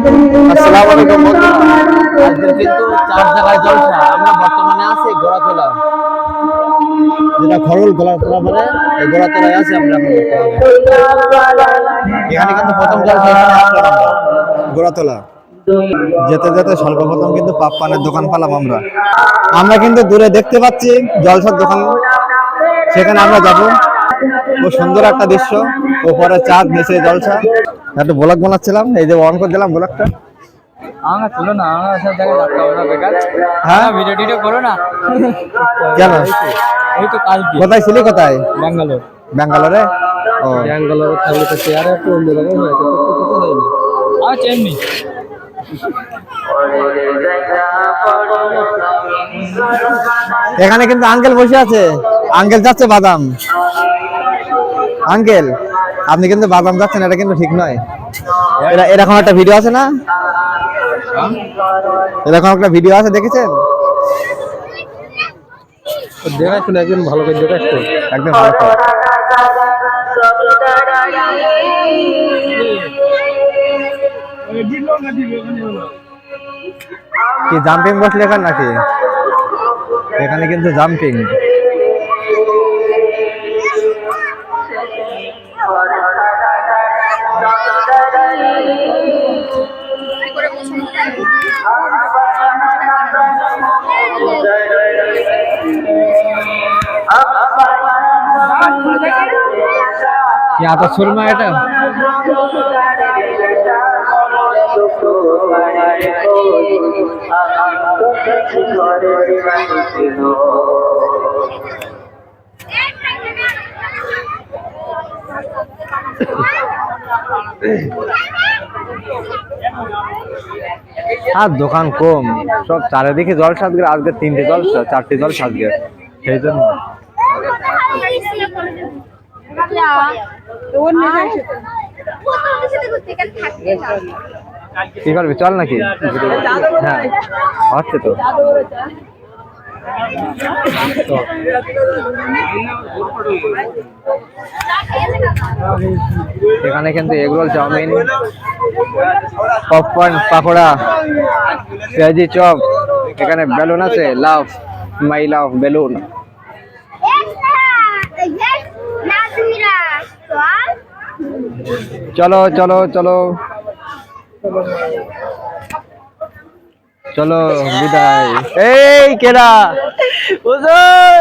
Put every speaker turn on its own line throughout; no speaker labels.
আসসালামু আলাইকুম বন্ধুরা আজকে কিন্তু চার জায়গায় জলসা। আমরা বর্তমানে আছি গোড়াতলা। যেটা খরল গোড়াতলা বলে এই গোড়াতলায় আছি আমরা এখানে কিন্তু প্রথম জলসা আসলাম আমরা। গোড়াতলা। যেতে যেতে সর্বপ্রথম কিন্তু পাপ পানের দোকান পেলাম আমরা। আমরা কিন্তু দূরে দেখতে পাচ্ছি জলসার দোকান। সেখানে আমরা যাব। খুব সুন্দর একটা দৃশ্য। ওপরে চাঁদ নিচে জলসা একটা ব্লগ বানাচ্ছিলাম এই যে অন করে দিলাম ব্লগটা। হ্যাঁ? কোথায় ছিলি কোথায়?
ব্যাঙ্গালোর।
ব্যাঙ্গালোরে? ও।
ব্যাঙ্গালোর থাকলে তো চেয়ারে একটু অন্যরকম হয় চেননি
এখানে কিন্তু আঙ্কেল বসে আছে। আঙ্কেল যাচ্ছে বাদাম। আঙ্কেল আপনি কিন্তু বাদাম যাচ্ছেন এটা কিন্তু ঠিক নয়। এরা এরকম একটা ভিডিও আছে না? এরকম একটা ভিডিও আছে দেখেছেন?
দেখাচ্ছিল একজন ভালো করে দেখাচ্ছিল
একদম ভালো করে। কি জাম্পিং বসলে এখানে নাকি? এখানে কিন্তু জাম্পিং কি এত সুরমা এটা? আর দোকান কম। সব চারিদিকে জল সাজগে আজকে তিনটে জল, চারটে জল সাজগে সেই জন্য। কি করবি চল নাকি? হ্যাঁ হচ্ছে তো। তো, এখানে কিন্তু এগরোল চাউমিন পপকর্ন পাকোড়া পেঁয়াজি চপ এখানে বেলুন আছে লাভ মাই লাভ বেলুন। চলো চলো চলো। চলো বিদায়। এই কেরা?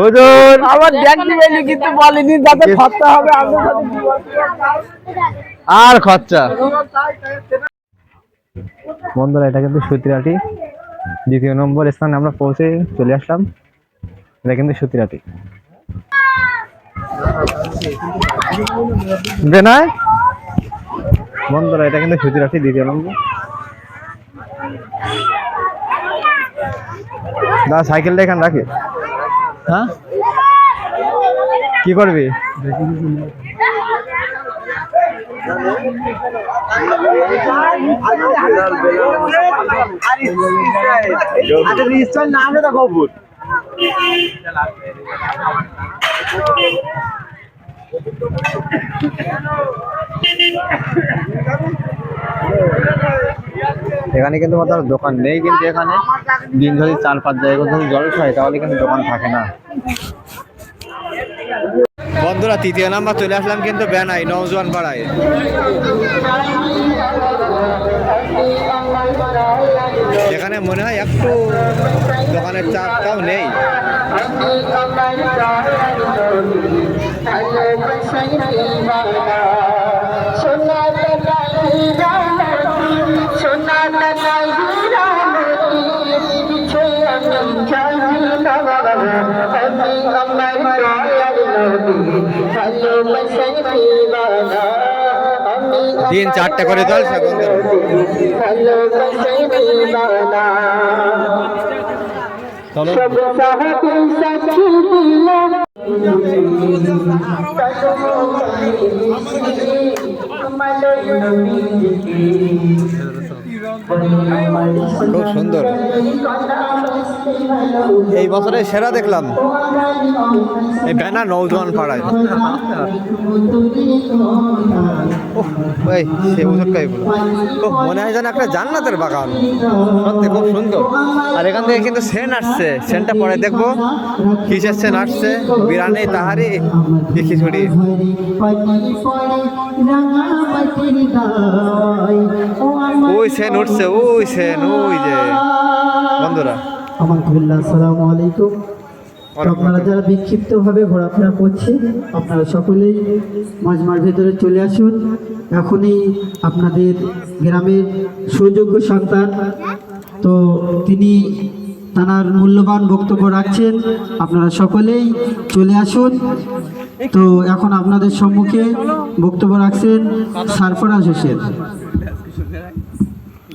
হুজুর!
আমার দেখতে পেলি কিন্তু বলেনি যাতে খরচা হবে
আর খরচা। বন্ধুরা এটা কিন্তু সুতিরাটি। দ্বিতীয় নম্বর স্থানে আমরা পৌঁছে চলে আসলাম। এটা কিন্তু সুতিরাটি। বেনায়? বন্ধুরা এটা কিন্তু সুতিরাটি দ্বিতীয় নম্বর। দাদা সাইকেলটা এখানে রাখি হ্যাঁ? কি করবি? এখানে কিন্তু মাত্র দোকান নেই কিন্তু এখানে দিন যদি চার পাঁচ জায়গা যদি জল খায় তাহলে কিন্তু দোকান থাকে না। বন্ধুরা তৃতীয় নাম্বার চলে আসলাম কিন্তু বেনাই নওজোয়ান পাড়ায়। এখানে মনে হয় একটু দোকানের চাপটাও নেই। দিন চারটে করে জলসা বন্ধুরা চলো। খুব সুন্দর। এই বছরে সেরা দেখলাম। এই ব্যানার নৌজওয়ান পাড়ায়। ওই সে ও মনে হয় যেন একটা জান্নাতের বাগান। সত্যি খুব সুন্দর। আর এখান থেকে কিন্তু সেন আসছে। সেনটা পরে দেখব। কিসের সেন আসছে? বিরানি তাহারি খিচুড়ি। ওই সেন উঠছে ওই সেন ওই যে। বন্ধুরা।
আমার আসসালামু আলাইকুম। আপনারা যারা বিক্ষিপ্তভাবে ঘোরাফেরা করছে আপনারা সকলেই মাজমার ভেতরে চলে আসুন। এখনই আপনাদের গ্রামের সুযোগ্য সন্তান। তো তিনি তার মূল্যবান বক্তব্য রাখছেন। আপনারা সকলেই চলে আসুন। তো এখন আপনাদের সম্মুখে বক্তব্য রাখছেন সারফরাজ হোসেন।